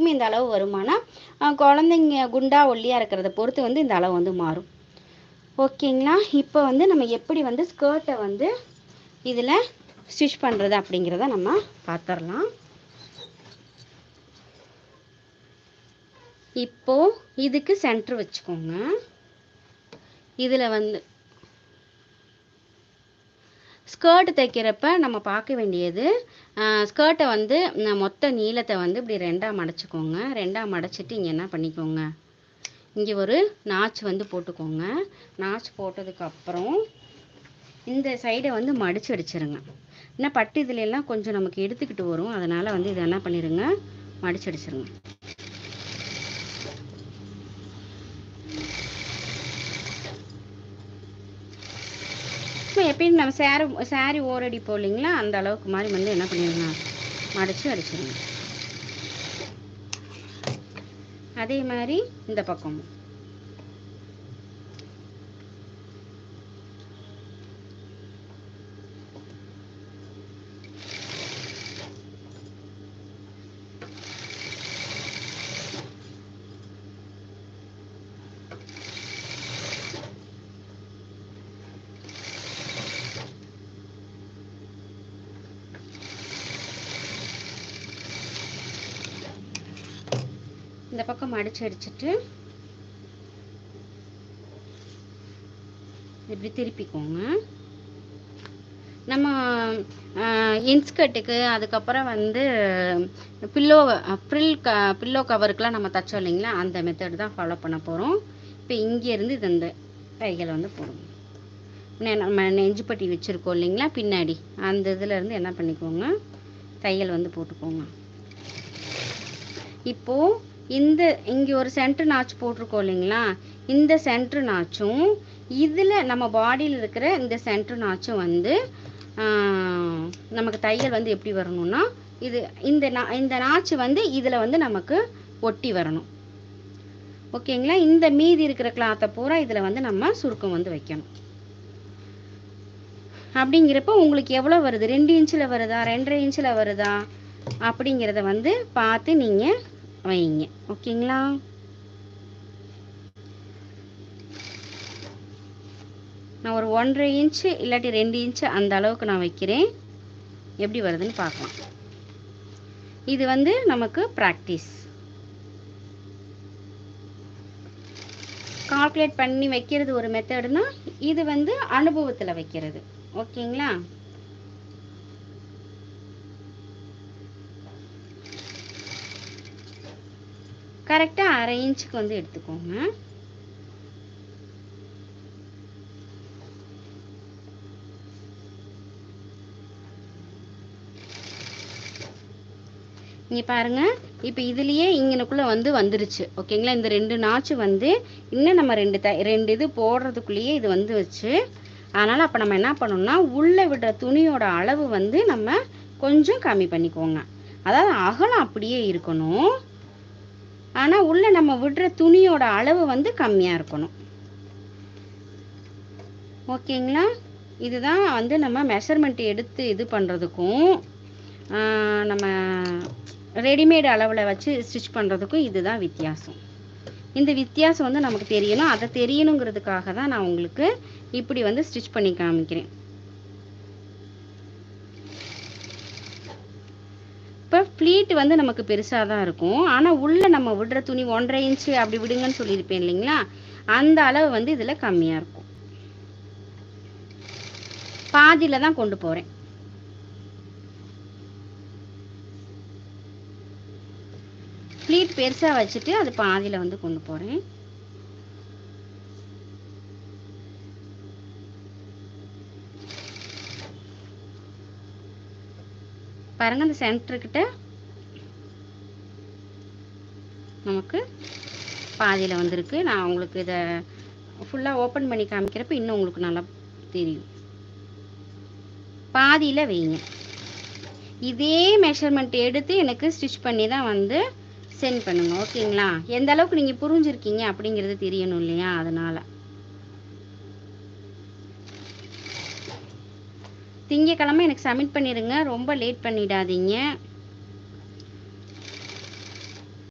எல்லாத்துக்குமே இந்த அளவு வருமானா குழந்தைங்க குண்டா ஒல்லியாக இருக்கிறத பொறுத்து வந்து இந்த அளவு வந்து மாறும். ஓகேங்களா? இப்போ வந்து நம்ம எப்படி வந்து ஸ்கர்ட்டை வந்து இதில் ஸ்டிச் பண்ணுறது அப்படிங்கிறத நம்ம பார்த்துடலாம் இப்போது இதுக்கு சென்டர் வச்சுக்கோங்க. இதில் வந்து ஸ்கர்ட் தைக்கிறப்ப நம்ம பார்க்க வேண்டியது ஸ்கர்ட்டை வந்து மொத்த நீளத்தை வந்து இப்படி ரெண்டாக மடச்சிக்கோங்க. ரெண்டாக மடச்சிட்டு இங்கே என்ன பண்ணிக்கோங்க? இங்கே ஒரு நாச் வந்து போட்டுக்கோங்க. நாச் போட்டதுக்கப்புறம் இந்த சைடை வந்து மடிச்சு அடிச்சிருங்க ஏன்னா பட்டு இதுலெல்லாம் கொஞ்சம் நமக்கு எடுத்துக்கிட்டு வரும். அதனால் வந்து இதை என்ன பண்ணிடுங்க மடிச்சு அடிச்சிருங்க இப்போ எப்பயும் நம்ம சேரு சாரி ஓரடிப்போம் இல்லைங்களா? அந்த அளவுக்கு மாதிரி வந்து என்ன பண்ணிடுங்க மடிச்சு அடிச்சிருங்க அதே மாதிரி இந்த பக்கமும். இந்த பக்கம் மடிச்சு அடிச்சிட்டு இப்படி திருப்பிக்கோங்க. நம்ம இன்ஸ்கர்ட்டுக்கு அதுக்கப்புறம் வந்து பில்லோ ஃப்ரில் க பில்லோ கவருக்கெலாம் நம்ம தைச்சோம் இல்லைங்களா? அந்த மெத்தட் தான் ஃபாலோ பண்ண போகிறோம் இப்போ இங்கேருந்து இது இந்த கைகளை வந்து போடுங்க. நம்ம நெஞ்சுப்பட்டி வச்சுருக்கோம் இல்லைங்களா? பின்னாடி. அந்த இதுலேருந்து என்ன பண்ணிக்கோங்க? தையல் வந்து போட்டுக்கோங்க. இப்போது இந்த இங்கே ஒரு சென்டர் நாச்சு போட்டிருக்கோம் இல்லைங்களா? இந்த சென்ட்ரு நாச்சும் இதில் நம்ம பாடியில் இருக்கிற இந்த சென்ட்ரு நாச்சும் வந்து நமக்கு தையல் வந்து எப்படி வரணும்னா இது இந்த நா- இந்த நாச்சு வந்து இதில் வந்து நமக்கு ஒட்டி வரணும். ஓகேங்களா? இந்த மீதி இருக்கிற கிளாத்தை பூரா இதில் வந்து நம்ம சுருக்கம் வந்து வைக்கணும். அப்படிங்கிறப்ப உங்களுக்கு எவ்வளோ வருது? ரெண்டு இன்ச்சில் வருதா? ரெண்டரை இன்ச்சில் வருதா? அப்படிங்கிறத வந்து பார்த்து நீங்கள் வைங்க. ஓகேங்களா? நான் ஒரு ஒன்றரை இன்ச்சு இல்லாட்டி ரெண்டு இன்ச்சு அந்த அளவுக்கு நான் வைக்கிறேன். எப்படி வருதுன்னு பார்க்கலாம். இது வந்து நமக்கு ப்ராக்டிஸ் கால்குலேட் பண்ணி வைக்கிறது ஒரு மெத்தடுனா இது வந்து அனுபவத்தில் வைக்கிறது. ஓகேங்களா? கரெக்டாக அரை இன்ச்சுக்கு வந்து எடுத்துக்கோங்க. இங்கே பாருங்க. இப்போ இதுலேயே இங்கனக்குள்ளே வந்து வந்துருச்சு. ஓகேங்களா இந்த ரெண்டு நாச்சு வந்து இன்னும் நம்ம ரெண்டு த ரெண்டு இது போடுறதுக்குள்ளேயே இது வந்து வச்சு அதனால் அப்போ நம்ம என்ன பண்ணோம்னா உள்ளே விடுற துணியோட அளவு வந்து நம்ம கொஞ்சம் கம்மி பண்ணிக்கோங்க. அதாவது அகலம் அப்படியே இருக்கணும். ஆனால் உள்ளே நம்ம விடுற துணியோட அளவு வந்து கம்மியாக இருக்கணும். ஓகேங்களா? இதுதான் வந்து நம்ம மெஷர்மெண்ட் எடுத்து இது பண்ணுறதுக்கும் நம்ம ரெடிமேட் அளவில் வச்சு ஸ்டிச் பண்ணுறதுக்கும் இதுதான் வித்தியாசம். இந்த வித்தியாசம் வந்து நமக்கு தெரியணும். அதை தெரியணுங்கிறதுக்காக தான் நான் உங்களுக்கு இப்படி வந்து ஸ்டிச் பண்ணி காமிக்கிறேன். ப்ளீட் வந்து நமக்கு பெருசாக தான் இருக்கும். ஆனால் உள்ளே நம்ம விடுற துணி ஒன்றரை இன்ச்சு அப்படி விடுங்கன்னு சொல்லியிருப்பேன் இல்லைங்களா? அந்த அளவு வந்து இதில் கம்மியாக இருக்கும். பாதியில் தான் கொண்டு போகிறேன் ப்ளீட் பெருசாக வச்சுட்டு அது பாதியில் வந்து கொண்டு போகிறேன் பாருங்க அந்த சென்டர்கிட்ட நமக்கு பாதியில் வந்திருக்கு. நான் உங்களுக்கு இதை ஃபுல்லாக ஓப்பன் பண்ணி காமிக்கிறப்ப இன்னும் உங்களுக்கு நல்லா தெரியும். பாதியில் வைங்க. இதே மெஷர்மெண்ட் எடுத்து எனக்கு ஸ்டிச் பண்ணி தான் வந்து சென்ட் பண்ணுங்க. ஓகேங்களா எந்த அளவுக்கு நீங்கள் புரிஞ்சிருக்கீங்க அப்படிங்கிறது தெரியணும் இல்லையா? அதனால். திங்கக்கிழமை எனக்கு சப்மிட் பண்ணிடுங்க. ரொம்ப லேட் பண்ணிடாதீங்க.